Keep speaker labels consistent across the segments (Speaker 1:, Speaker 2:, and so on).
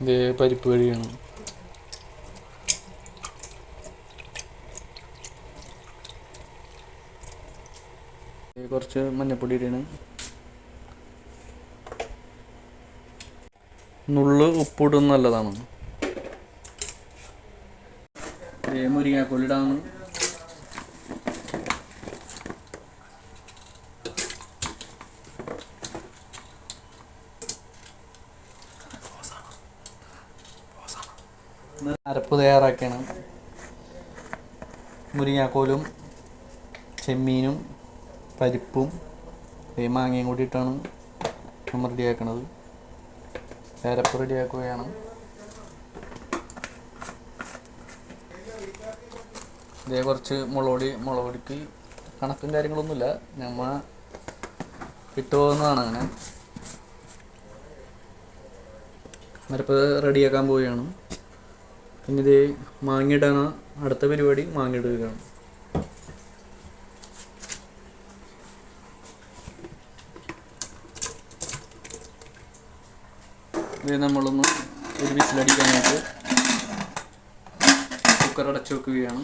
Speaker 1: ഇത് പരിപ്പ് കഴിയാണ് കുറച്ച് മഞ്ഞപ്പൊടി ഇടണം. നുള്ള് ഉപ്പിടുന്ന നല്ലതാണ്. ദേ മുരിങ്ങാക്കോലിടാണ് അരപ്പ് തയ്യാറാക്കിയാണ്. മുരിങ്ങാക്കോലും ചെമ്മീനും പരിപ്പും മാങ്ങയും കൂടിയിട്ടാണ് നമ്മൾ റെഡിയാക്കണത്. അരപ്പ് റെഡിയാക്കുകയാണ്. ഇതേ കുറച്ച് മുളകൊടി മുളകൊടിക്ക് കണക്കും കാര്യങ്ങളൊന്നുമില്ല. നമ്മ ഇട്ട് പോകുന്നതാണ് അങ്ങനെ. അരപ്പ് റെഡിയാക്കാൻ പോവുകയാണ്. പിന്നെ ഇത് മാങ്ങിയിടാണ് അടുത്ത പരിപാടി മാങ്ങിയിടുകയാണ്. ഇത് നമ്മളൊന്ന് ഒരു വിസിലടിക്കാനായിട്ട് കുക്കർ അടച്ചു വെക്കുകയാണ്.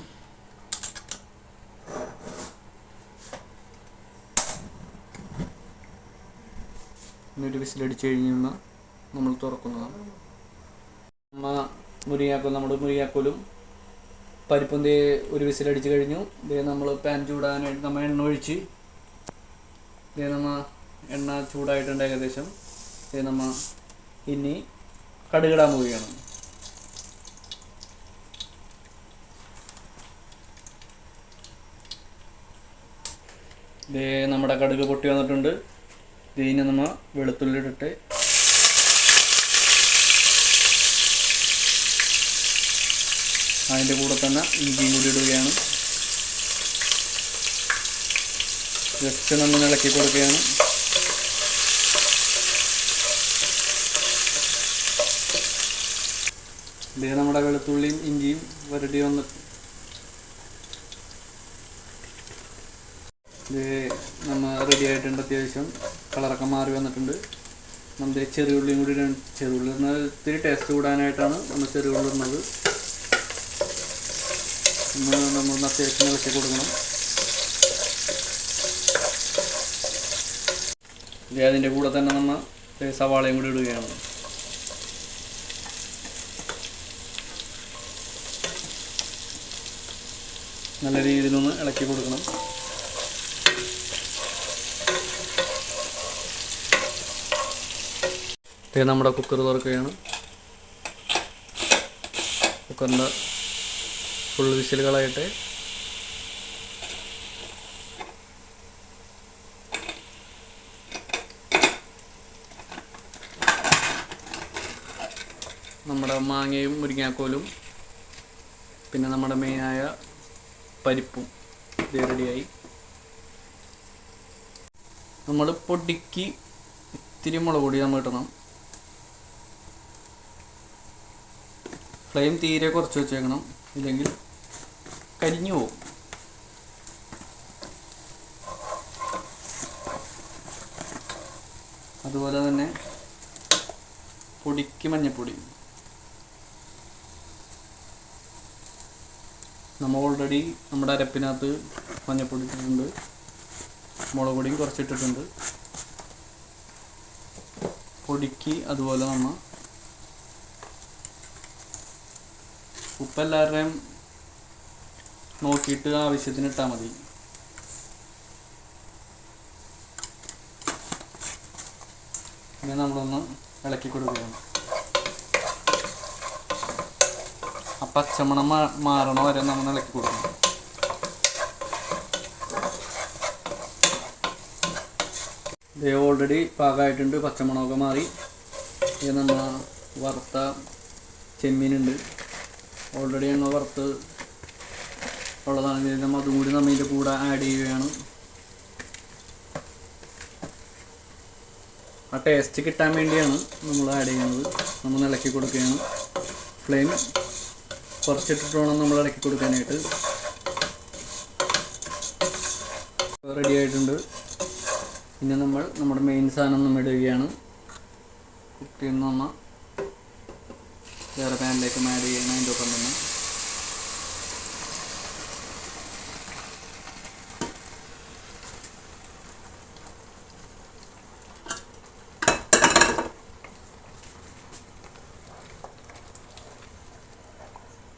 Speaker 1: ഒരു വിസിലടിച്ച് കഴിയുമ്പോൾ നമ്മൾ തുറക്കുന്നതാണ്. അമ്മ മുരിങ്ങാക്കോൽ നമ്മൾ മുരിങ്ങാക്കോലും പരിപ്പും തേ ഒരു വിസിലടിച്ച് കഴിഞ്ഞു. ദേ നമ്മൾ പാൻ ചൂടാനായിട്ട് നമ്മൾ എണ്ണ ഒഴിച്ച് ദേ നമ്മ എണ്ണ ചൂടായിട്ടുണ്ട് ഏകദേശം. ദേ നമ്മ ഇനി കടുകിടാൻ പോവുകയാണ്. ദേ നമ്മുടെ കടുക് പൊട്ടി വന്നിട്ടുണ്ട്. ഇതിനെ നമ്മ വെളുത്തുള്ളി ഇട്ടിട്ട് അതിന്റെ കൂടെ തന്നെ ഇഞ്ചിയും കൂടി ഇടുകയാണ്. ജസ്റ്റ് നമ്മൾ ഇളക്കി കൊടുക്കുകയാണ്. ഇതേ നമ്മുടെ വെളുത്തുള്ളിയും ഇഞ്ചിയും വരട്ടി വന്ന് ഇത് നമ്മൾ റെഡി ആയിട്ടുണ്ട് അത്യാവശ്യം. കളറൊക്കെ മാറി വന്നിട്ടുണ്ട്. നമ്മുടെ ചെറിയുള്ളിയും കൂടി ചെറിയുള്ളി എന്നാൽ ഇത്തിരി ടേസ്റ്റ് കൂടാനായിട്ടാണ് നമ്മൾ ചെറിയുള്ളി ഇടുന്നത് നമ്മൾ അത്യാവശ്യം ഇളക്കി കൊടുക്കണം. ഇത് അതിന്റെ കൂടെ തന്നെ നമ്മൾ സവാളയും കൂടി ഇടുകയാണ്. നല്ല രീതിയിലൊന്ന് ഇളക്കി കൊടുക്കണം. നമ്മുടെ കുക്കർ തുറക്കുകയാണ്. കുക്കറിന്റെ ഫുൾ വിസിലുകളായിട്ട്. നമ്മുടെ മാങ്ങയും മുരിങ്ങാക്കോലും പിന്നെ നമ്മുടെ മെയിനായ പരിപ്പും ഇത് റെഡിയായി. നമ്മൾ പൊടിക്ക് ഇത്തിരി മുളക് പൊടി നമ്മൾ ഇടണം. ഫ്ലെയിം തീരെ കുറച്ച് വെച്ചേക്കണം. ഇല്ലെങ്കിൽ കരിഞ്ഞു പോകും അതുപോലെ തന്നെ പൊടിക്ക് മഞ്ഞപ്പൊടി. നമ്മൾ ഓൾറെഡി നമ്മുടെ അരപ്പിനകത്ത് മഞ്ഞപ്പൊടി ഇട്ടിട്ടുണ്ട്. മുളക് പൊടിയും കുറച്ചിട്ടിട്ടുണ്ട് പൊടിക്ക് അതുപോലെ നമ്മൾ ഉപ്പ് എല്ലാവരുടെയും നോക്കിയിട്ട് ആവശ്യത്തിന് ഇട്ടാൽ മതി. പിന്നെ നമ്മളൊന്ന് ഇളക്കി കൊടുക്കുകയാണ് ആ പച്ചമണം മാറണ വരെ നമ്മൾ ഇളക്കി കൊടുക്കണം. ഇത് ഓൾറെഡി പാകമായിട്ടുണ്ട് പച്ചമണമൊക്കെ മാറി. ഇത് നമ്മൾ വറുത്ത ചെമ്മീനുണ്ട്. ഓൾറെഡി ഞങ്ങൾ വറുത്ത് ഉള്ളതാണ്. ഇതിൽ നമ്മൾ അതും കൂടി നമ്മൾ ഇതിന്റെ കൂടെ ആഡ് ചെയ്യുകയാണ്. ആ ടേസ്റ്റ് കിട്ടാൻ വേണ്ടിയാണ് നമ്മൾ ആഡ് ചെയ്യുന്നത്. നമ്മൾ ഇളക്കി കൊടുക്കുകയാണ്. ഫ്ലെയിം കുറച്ചിട്ടിട്ട് വേണം നമ്മൾ ഇളക്കി കൊടുക്കാനായിട്ട്. റെഡി ആയിട്ടുണ്ട്. പിന്നെ നമ്മൾ നമ്മുടെ മെയിൻ സാധനം നമ്മൾ ഇടുകയാണ്. കുക്ക് ചെയ്യുന്ന വേറെ പാനിലേക്ക് ആഡ് ചെയ്യണം. അതിന്റെ ഒപ്പം തന്നെ.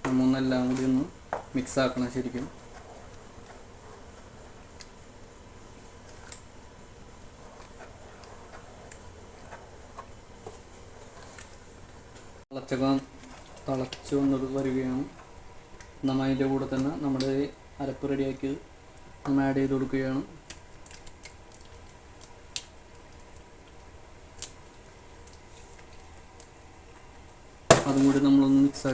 Speaker 1: നമ്മളെല്ലാം കൂടി ഒന്ന് മിക്സ് ആക്കണം ശരിക്കും. തിളച്ചകം തിളച്ച് വന്നത് വരികയാണ്. നമ്മൾ അതിന്റെ കൂടെ തന്നെ നമ്മുടെ അരപ്പ് റെഡിയാക്കി നമ്മൾ ആഡ് ചെയ്ത് കൊടുക്കുകയാണ്. അതും കൂടി നമ്മളൊന്ന് മിക്സ്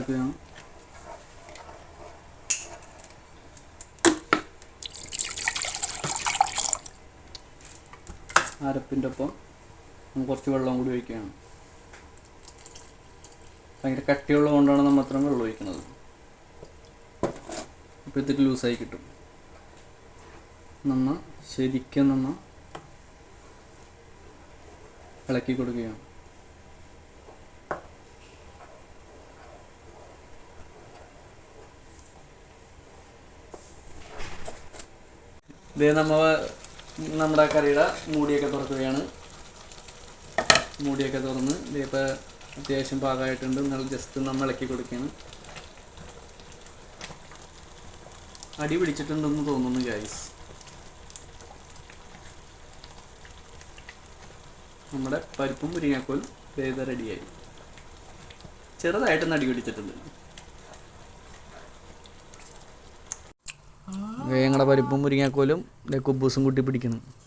Speaker 1: അരപ്പിന്റെ ഒപ്പം നമ്മൾ കുറച്ച് വെള്ളം കൂടി ഒഴിക്കുകയാണ്. ഭയങ്കര കട്ടിയുള്ളത് കൊണ്ടാണ് നമ്മൾ അത്രയും വെള്ളം ഒഴിക്കുന്നത്. അപ്പോൾ ഇത് ലൂസായി കിട്ടും. നമ്മ ശരിക്കും നന്ന ഇളക്കി കൊടുക്കുകയാണ്. ഇതേ നമ്മ നമ്മുടെ കറിയുടെ മൂടിയൊക്കെ തുറക്കുകയാണ്. മൂടിയൊക്കെ തുറന്ന് ഇതിപ്പോൾ അത്യാവശ്യം പാകമായിട്ടുണ്ട്. നല്ല ജസ്റ്റ് നമ്മൾ ഇളക്കി കൊടുക്കുകയാണ്. അടി പിടിച്ചിട്ടുണ്ടെന്ന് തോന്നുന്നു ഗൈസ് നമ്മുടെ പരിപ്പും മുരിങ്ങാക്കോൽ വേദ റെഡിയായി ചെറുതായിട്ടൊന്ന് അടി പിടിച്ചിട്ടുണ്ട്. ഞങ്ങളുടെ പരിപ്പും മുരിങ്ങാക്കോലും കുബൂസും കൂട്ടി
Speaker 2: വേണമെങ്കിൽ